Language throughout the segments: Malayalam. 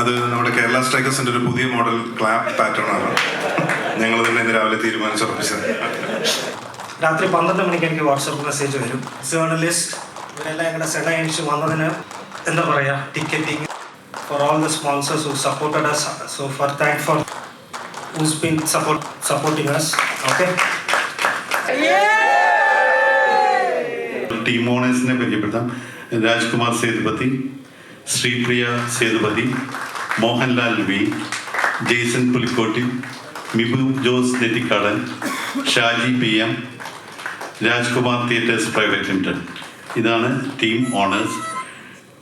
അത് നമ്മുടെ കേരള സ്ട്രൈക്കേഴ്സിന്റെ ഒരു പുതിയ മോഡൽ ക്ലാപ്പ് പാറ്റേൺ ആണ്. ഞങ്ങൾ തന്നെ ഇന്ന് രാവിലെ തീരുമാനിച്ചുറപ്പിച്ചത്. രാത്രി പന്ത്രണ്ട് മണിക്ക് എനിക്ക് വാട്സപ്പ് മെസ്സേജ് വരും. ജേർണലിസ്റ്റ് ഇവരെല്ലാം ഇങ്ങനെ സെഡ അടിച്ച് വന്നതിന് എന്താ പറയാ? Ticketing for all the sponsors who supported us so for thank for who's been support supporting us okay team ഓണേഴ്സിനെ പരിചയപ്പെടുത്താം. Rajkumar Sethupathi Sripriya Sethupathi Mohanlal V Jaison Pulikkotti Mibu Jose Nettikadan Shaji P M Rajkumar theatres private limited. ഇതാണ് ടീം ഓണേഴ്സ്.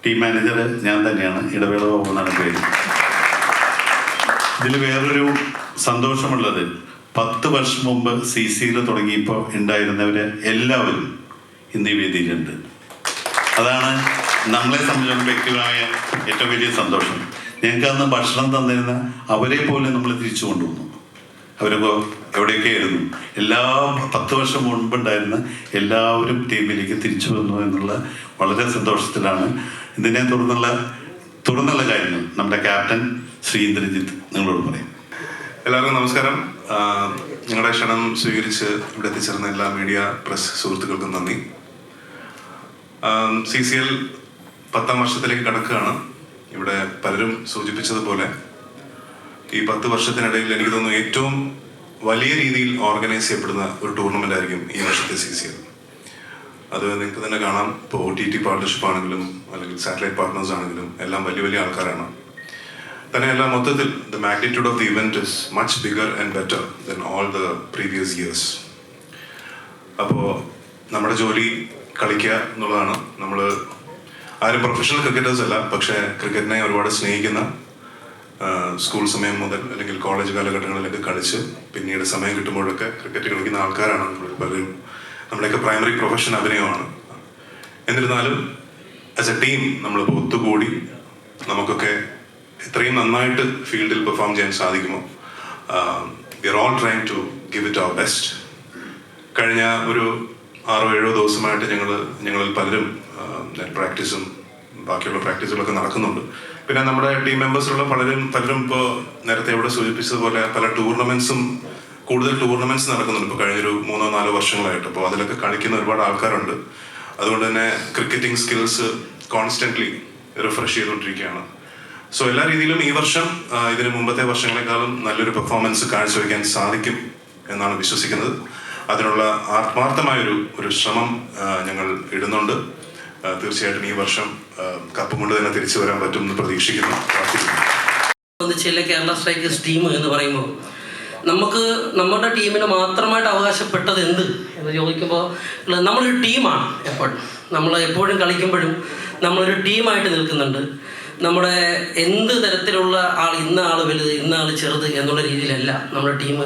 ടീം മാനേജർ ഞാൻ തന്നെയാണ്. ഇടവേള ബാബു എന്നാണ് പേര്. ഇതിൽ വേറൊരു സന്തോഷമുള്ളത്. പത്ത് വർഷം മുമ്പ് സി സിയിൽ തുടങ്ങിയപ്പോൾ ഉണ്ടായിരുന്നവർ എല്ലാവരും ഇന്ന് വേദിയിലുണ്ട്. അതാണ് നമ്മളെ സംബന്ധിച്ചുള്ള വ്യക്തിപരമായ ഏറ്റവും വലിയ സന്തോഷം. ഞങ്ങൾക്ക് അന്ന് ഭക്ഷണം തന്നിരുന്ന അവരെ പോലും നമ്മൾ തിരിച്ചു കൊണ്ടുവന്നു. അവരൊക്കെ എവിടെയൊക്കെയായിരുന്നു? എല്ലാ പത്ത് വർഷം മുൻപുണ്ടായിരുന്ന എല്ലാവരും ടീമിലേക്ക് തിരിച്ചു വന്നു എന്നുള്ള വളരെ സന്തോഷത്തിലാണ്. ഇതിനെ തുടർന്നുള്ള തുടർന്നുള്ള കാര്യങ്ങൾ നമ്മുടെ ക്യാപ്റ്റൻ ശ്രീ ഇന്ദ്രജിത്ത് നിങ്ങളോട് പറയും. എല്ലാവർക്കും നമസ്കാരം. ഞങ്ങളുടെ ക്ഷണം സ്വീകരിച്ച് ഇവിടെ എത്തിച്ചേർന്ന എല്ലാ മീഡിയ പ്രസ് സുഹൃത്തുക്കൾക്കും നന്ദി. സി സി എൽ പത്താം വർഷത്തിലേക്ക് കടക്കുകയാണ്. ഇവിടെ പലരും സൂചിപ്പിച്ചതുപോലെ ഈ പത്ത് വർഷത്തിനിടയിൽ എനിക്ക് തോന്നുന്നു ഏറ്റവും വലിയ രീതിയിൽ ഓർഗനൈസ് ചെയ്യപ്പെടുന്ന ഒരു ടൂർണമെന്റ് ആയിരിക്കും ഈ വർഷത്തെ സി സി എൽ. അത് നിങ്ങൾക്ക് തന്നെ കാണാം. ഇപ്പോൾ ഒ ടി ടി പാർട്ണർഷിപ്പ് ആണെങ്കിലും അല്ലെങ്കിൽ സാറ്റലൈറ്റ് പാർട്ട്നേഴ്സ് ആണെങ്കിലും എല്ലാം വലിയ വലിയ ആൾക്കാരാണ്. തന്നെയല്ല മൊത്തത്തിൽ the magnitude of the event is much bigger and better than all the previous years അപ്പോൾ നമ്മുടെ ജോലി കളിക്കുക എന്നുള്ളതാണ്. നമ്മൾ ആരും പ്രൊഫഷണൽ ക്രിക്കറ്റേഴ്സ് അല്ല പക്ഷേ ക്രിക്കറ്റിനെ ഒരുപാട് സ്നേഹിക്കുന്ന സ്കൂൾ സമയം മുതൽ അല്ലെങ്കിൽ കോളേജ് കാലഘട്ടങ്ങളിലൊക്കെ കളിച്ച് പിന്നീട് സമയം കിട്ടുമ്പോഴൊക്കെ ക്രിക്കറ്റ് കളിക്കുന്ന ആൾക്കാരാണ് പലരും. നമ്മുടെയൊക്കെ പ്രൈമറി പ്രൊഫഷൻ അഭിനയമാണ്. എന്നിരുന്നാലും ആസ് എ ടീം നമ്മളിപ്പോൾ ഒത്തുകൂടി നമുക്കൊക്കെ എത്രയും നന്നായിട്ട് ഫീൽഡിൽ പെർഫോം ചെയ്യാൻ സാധിക്കുമോ we are all trying to give it our best കഴിഞ്ഞ ഒരു ആറോ ഏഴോ ദിവസമായിട്ട് ഞങ്ങൾ ഞങ്ങളിൽ പലരും നെറ്റ് പ്രാക്ടീസും ബാക്കിയുള്ള പ്രാക്ടീസുകളൊക്കെ നടക്കുന്നുണ്ട്. പിന്നെ നമ്മുടെ ടീം മെമ്പേഴ്സിലുള്ള പലരും പലരും ഇപ്പോൾ നേരത്തെ ഇവിടെ സൂചിപ്പിച്ചതുപോലെ പല ടൂർണമെന്റ്സും കൂടുതൽ ടൂർണമെന്റ്സ് നടക്കുന്നുണ്ട്. ഇപ്പോൾ കഴിഞ്ഞൊരു മൂന്നോ നാലോ വർഷങ്ങളായിട്ട്. അപ്പോൾ അതിലൊക്കെ കളിക്കുന്ന ഒരുപാട് ആൾക്കാരുണ്ട്. അതുകൊണ്ട് തന്നെ ക്രിക്കറ്റിംഗ് സ്കിൽസ് കോൺസ്റ്റന്റ്ലി റിഫ്രഷ് ചെയ്തുകൊണ്ടിരിക്കുകയാണ്. സോ എല്ലാ രീതിയിലും ഈ വർഷം ഇതിനു മുമ്പത്തെ വർഷങ്ങളെക്കാളും നല്ലൊരു പെർഫോമൻസ് കാഴ്ചവെക്കാൻ സാധിക്കും എന്നാണ് വിശ്വസിക്കുന്നത്. അതിനുള്ള ആത്മാർത്ഥമായൊരു ഒരു ശ്രമം ഞങ്ങൾ ഇടുന്നുണ്ട്. തീർച്ചയായിട്ടും ഈ വർഷം കപ്പ് കൊണ്ട് തന്നെ തിരിച്ചു വരാൻ പറ്റും എന്ന് പ്രതീക്ഷിക്കുന്നു. കേരള സ്ട്രൈക്കേഴ്സ് ടീം എന്ന് പറയുമ്പോൾ നമുക്ക് നമ്മുടെ ടീമിന് മാത്രമായിട്ട് അവകാശപ്പെട്ടത് എന്ത് എന്ന് ചോദിക്കുമ്പോൾ നമ്മളൊരു ടീമാണ് എപ്പോഴും. നമ്മൾ എപ്പോഴും കളിക്കുമ്പോഴും നമ്മളൊരു ടീമായിട്ട് നിൽക്കുന്നുണ്ട്. നമ്മുടെ എന്ത് തരത്തിലുള്ള ആൾ ഇന്ന ആൾ വലുത് ഇന്ന ആൾ ചെറുത് എന്നുള്ള രീതിയിലല്ല നമ്മുടെ ടീം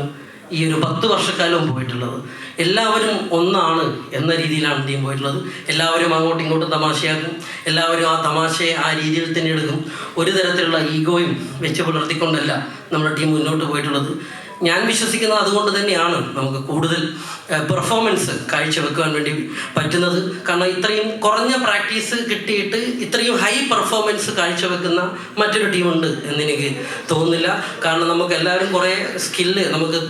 ഈ ഒരു പത്ത് വർഷക്കാലവും പോയിട്ടുള്ളത്. എല്ലാവരും ഒന്നാണ് എന്ന രീതിയിലാണ് ടീം പോയിട്ടുള്ളത്. എല്ലാവരും അങ്ങോട്ടും ഇങ്ങോട്ടും തമാശയാക്കും. എല്ലാവരും ആ തമാശയെ ആ രീതിയിൽ തന്നെ എടുക്കും. ഒരു തരത്തിലുള്ള ഈഗോയും വെച്ച് പുലർത്തിക്കൊണ്ടല്ല നമ്മുടെ ടീം മുന്നോട്ട് പോയിട്ടുള്ളത്. ഞാൻ വിശ്വസിക്കുന്നത് അതുകൊണ്ട് തന്നെയാണ് നമുക്ക് കൂടുതൽ പെർഫോമൻസ് കാഴ്ചവെക്കുവാൻ വേണ്ടി പറ്റുന്നത്. കാരണം ഇത്രയും കുറഞ്ഞ പ്രാക്ടീസ് കിട്ടിയിട്ട് ഇത്രയും ഹൈ പെർഫോമൻസ് കാഴ്ചവെക്കുന്ന മറ്റൊരു ടീമുണ്ട് എന്നെനിക്ക് തോന്നുന്നില്ല. കാരണം നമുക്ക് എല്ലാവരും കുറേ സ്കില്ല് നമുക്ക്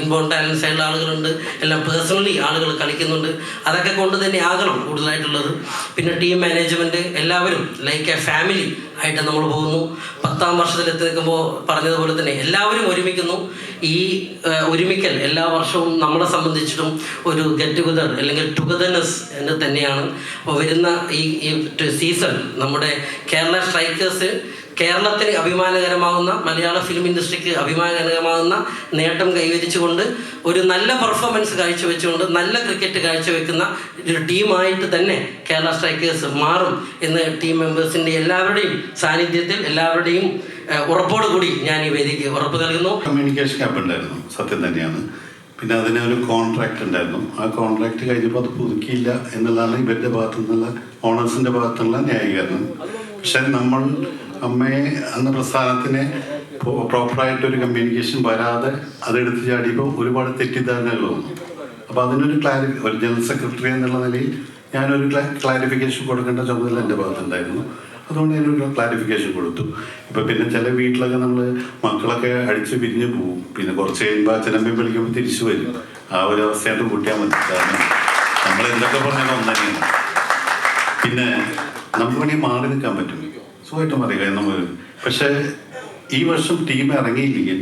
ഇൻബോൺ ടാലൻസ് ആയിട്ടുള്ള ആളുകളുണ്ട്. എല്ലാം പേഴ്സണലി ആളുകൾ കളിക്കുന്നുണ്ട്. അതൊക്കെ കൊണ്ട് തന്നെ ആകണം കൂടുതലായിട്ടുള്ളത്. പിന്നെ ടീം മാനേജ്മെന്റ് എല്ലാവരും ലൈക്ക് എ ഫാമിലി ആയിട്ട് നമ്മൾ പോകുന്നു. പത്താം വർഷത്തിൽ എത്തി നിൽക്കുമ്പോൾ പറഞ്ഞതുപോലെ തന്നെ എല്ലാവരും ഒരുമിക്കുന്നു. ഈ ഒരുമിക്കൽ എല്ലാ വർഷവും നമ്മളെ സംബന്ധിച്ചിട്ടും ഒരു ഗെറ്റ് ടുഗദർ അല്ലെങ്കിൽ ടുഗദർനെസ് എന്ന് തന്നെയാണ്. വരുന്ന ഈ സീസൺ നമ്മുടെ കേരള സ്ട്രൈക്കേഴ്സ് കേരളത്തിന് അഭിമാനകരമാകുന്ന മലയാള ഫിലിം ഇൻഡസ്ട്രിക്ക് അഭിമാനകരമാകുന്ന നേട്ടം കൈവരിച്ചുകൊണ്ട് ഒരു നല്ല പെർഫോമൻസ് കാഴ്ചവെച്ചുകൊണ്ട് നല്ല ക്രിക്കറ്റ് കാഴ്ചവെക്കുന്ന ഒരു ടീമായിട്ട് തന്നെ കേരള സ്ട്രൈക്കേഴ്സ് മാറും എന്ന് ടീം മെമ്പേഴ്സിന്റെ എല്ലാവരുടെയും സാന്നിധ്യത്തിൽ എല്ലാവരുടെയും ഉറപ്പോട് കൂടി ഞാൻ ഈ വേദിക്ക് ഉറപ്പ് നൽകുന്നു. കമ്മ്യൂണിക്കേഷൻ ക്യാമ്പ് ഉണ്ടായിരുന്നു സത്യം തന്നെയാണ്. പിന്നെ അതിന് ഒരു കോൺട്രാക്ട് ഉണ്ടായിരുന്നു. ആ കോൺട്രാക്റ്റ് കഴിഞ്ഞപ്പോൾ അത് പുതുക്കിയില്ല എന്നുള്ളതാണ് ഇവരുടെ ഭാഗത്തു നിന്നുള്ള ഓണേഴ്സിന്റെ ഭാഗത്തു നിന്നുള്ള ന്യായീകരണം. പക്ഷെ നമ്മൾ അമ്മയെ അന്ന് പ്രസ്ഥാനത്തിന് പ്രോപ്പറായിട്ട് ഒരു കമ്മ്യൂണിക്കേഷൻ വരാതെ അതെടുത്ത് ചാടിയപ്പോൾ ഒരുപാട് തെറ്റിദ്ധാരണകൾ വന്നു. അപ്പോൾ അതിനൊരു ക്ലാരി ഒരു ജനറൽ സെക്രട്ടറി എന്നുള്ള നിലയിൽ ഞാനൊരു ക്ലാരിഫിക്കേഷൻ കൊടുക്കേണ്ട ചുമതല എന്റെ ഭാഗത്തുണ്ടായിരുന്നു. അതുകൊണ്ട് ഞാനൊരു ക്ലാരിഫിക്കേഷൻ കൊടുത്തു. ഇപ്പം പിന്നെ ചില വീട്ടിലൊക്കെ നമ്മൾ മക്കളൊക്കെ അടിച്ച് പിരിഞ്ഞ് പോവും. പിന്നെ കുറച്ച് കഴിയുമ്പോൾ അച്ഛനമ്മയും വിളിക്കുമ്പോൾ തിരിച്ചു വരും. ആ ഒരു അവസ്ഥയായിട്ട് കൂട്ടിയാൽ മതി. കാരണം നമ്മൾ എന്തൊക്കെ പറഞ്ഞാലും ഒന്നു തന്നെയാണ് പിന്നെ നമുക്ക് വേണമെങ്കിൽ മാറി നിൽക്കാൻ പറ്റും. സുഖമായിട്ട് മാറി കാര്യം നമ്മൾ. പക്ഷേ ഈ വർഷം ടീം ഇറങ്ങിയില്ലെങ്കിൽ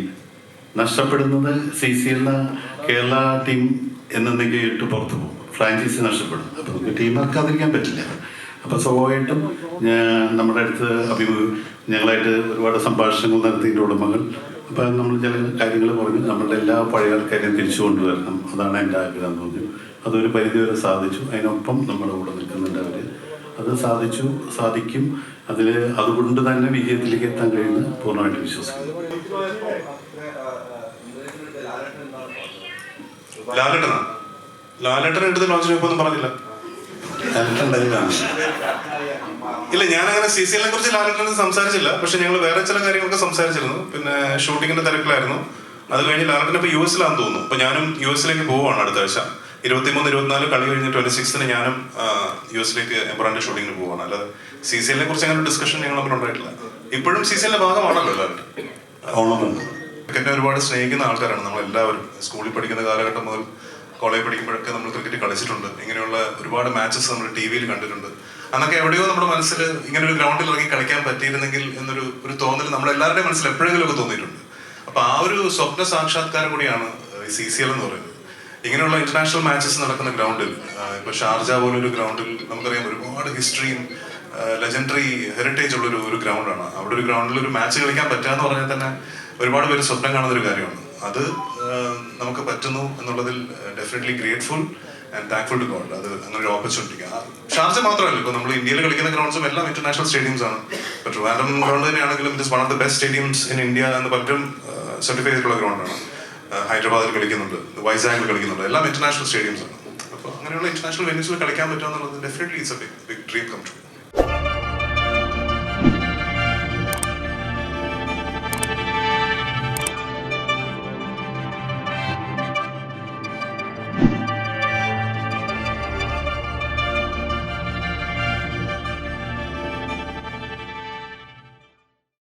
നഷ്ടപ്പെടുന്നത് സി സി എന്ന കേരള ടീം എന്നേക്കായിട്ട് പുറത്തു പോകും. ഫ്രാഞ്ചൈസി നഷ്ടപ്പെടും. അപ്പോൾ നമുക്ക് ടീം ഇറക്കാതിരിക്കാൻ പറ്റില്ല. അപ്പോൾ സ്വാഭാവികമായിട്ടും നമ്മുടെ അടുത്ത് അഭിമു ഞങ്ങളായിട്ട് ഒരുപാട് സംഭാഷണങ്ങൾ നടത്തിയതിന്റെ ഉടമകൾ. അപ്പം നമ്മൾ ചില കാര്യങ്ങൾ പറഞ്ഞു നമ്മളുടെ എല്ലാ പഴയ ആൾക്കാരെയും തിരിച്ചു കൊണ്ടുവരണം. അതാണ് എന്റെ ആഗ്രഹം തോന്നി അതൊരു പരിധിവരെ സാധിച്ചു. അതിനൊപ്പം നമ്മുടെ കൂടെ നിൽക്കുന്നുണ്ട് അവർ അത് സാധിച്ചു സാധിക്കും. അതിൽ അതുകൊണ്ട് തന്നെ വിജയത്തിലേക്ക് എത്താൻ കഴിയുമെന്ന് പൂർണമായിട്ട് വിശ്വസിക്കുന്നു. ലാലേട്ടനാ? ലാലേട്ടൻ എടുത്ത് ലോഞ്ച് ഒന്നും പറഞ്ഞില്ല. ഇല്ല ഞാൻ അങ്ങനെ സി സി എല്ലിനെ കുറിച്ച് ലാലട്ടനെ സംസാരിച്ചില്ല. പക്ഷെ ഞങ്ങൾ വേറെ ചില കാര്യങ്ങളൊക്കെ സംസാരിച്ചിരുന്നു. പിന്നെ ഷൂട്ടിങ്ങിന്റെ തിരക്കിലായിരുന്നു. അത് കഴിഞ്ഞ് ലാലേട്ടൻ ഇപ്പൊ യു എസിലാന്ന് തോന്നുന്നു. അപ്പൊ ഞാനും യു എസിലേക്ക് പോവാണ് അടുത്ത ആഴ്ച. ഇരുപത്തിമൂന്ന് ഇരുപത്തിനാല് കളി കഴിഞ്ഞ് ട്വന്റി സിക്സിന് ഞാനും യു എസിലേക്ക് എംബ്രാന്റെ ഷൂട്ടിങ്ങിന് പോവാണ്. അല്ലാതെ സി സി എല്ലിനെ കുറിച്ച് അങ്ങനെ ഡിസ്കഷൻ ഞങ്ങൾ തമ്മിൽ ഉണ്ടായിട്ടില്ല. ഇപ്പോഴും സി സി എല്ലിന്റെ ഭാഗമാണല്ലോ എല്ലാവരും. ക്രിക്കറ്റിനെ ഒരുപാട് സ്നേഹിക്കുന്ന ആൾക്കാരാണ്. നമ്മൾ എല്ലാവരും സ്കൂളിൽ പഠിക്കുന്ന കാലഘട്ടം മുതൽ കോളേജിൽ പഠിക്കുമ്പോഴൊക്കെ നമ്മൾ ക്രിക്കറ്റ് കളിച്ചിട്ടുണ്ട്. ഇങ്ങനെയുള്ള ഒരുപാട് മാച്ചസ് നമ്മൾ ടി വിയിൽ കണ്ടിട്ടുണ്ട്. അന്നൊക്കെ എവിടെയോ നമ്മുടെ മനസ്സിൽ ഇങ്ങനെ ഒരു ഗ്രൗണ്ടിൽ ഇറങ്ങി കളിക്കാൻ പറ്റിയിരുന്നെങ്കിൽ എന്നൊരു ഒരു തോന്നൽ നമ്മുടെ എല്ലാവരുടെയും മനസ്സിൽ എപ്പോഴെങ്കിലും ഒക്കെ തോന്നിയിട്ടുണ്ട്. അപ്പൊ ആ ഒരു സ്വപ്ന സാക്ഷാത്കാരം കൂടിയാണ് സി സി എൽ എന്ന് പറയുന്നത്. ഇങ്ങനെയുള്ള ഇന്റർനാഷണൽ മാച്ചസ് നടക്കുന്ന ഗ്രൗണ്ടിൽ ഇപ്പൊ ഷാർജ പോലൊരു ഗ്രൗണ്ടിൽ നമുക്കറിയാം ഒരുപാട് ഹിസ്റ്ററിയും ലെജൻഡറി ഹെറിറ്റേജ് ഉള്ള ഒരു ഗ്രൗണ്ടാണ് അവിടെ ഒരു ഗ്രൗണ്ടിൽ ഒരു മാച്ച് കളിക്കാൻ പറ്റാന്ന് പറഞ്ഞാൽ തന്നെ ഒരുപാട് പേര് സ്വപ്നം കാണുന്ന ഒരു കാര്യമാണ്. അത് നമുക്ക് പറ്റുന്നു എന്നുള്ളതിൽ definitely grateful and thankful to God അത് അങ്ങനെ ഒരു ഓപ്പർച്യൂണിറ്റി ഷാർജ മാത്രമല്ല ഇപ്പൊ നമ്മൾ ഇന്ത്യയിൽ കളിക്കുന്ന ഗ്രൗണ്ട്സും എല്ലാം ഇന്റർനാഷണൽ സ്റ്റേഡിയംസ് ആണ്. ഇപ്പൊ ട്രിവാൻഡ്രം ഗ്രൗണ്ട് തന്നെയാണെങ്കിലും it is one of the best stadiums in India എന്ന് പറ്റും സർട്ടിഫൈ ചെയ്തിട്ടുള്ള ഗ്രൗണ്ടാണ് ഹൈദരാബാദിൽ കളിക്കുന്നുണ്ട് വൈസാഗിൽ കളിക്കുന്നുണ്ട്. എല്ലാം ഇന്റർനാഷണൽ സ്റ്റേഡിയംസ് ആണ്. അപ്പോൾ അങ്ങനെയുള്ള ഇന്റർനാഷണൽ വെന്യൂസിൽ കളിക്കാൻ പറ്റുക എന്നുള്ളത് definitely it's a big dream come true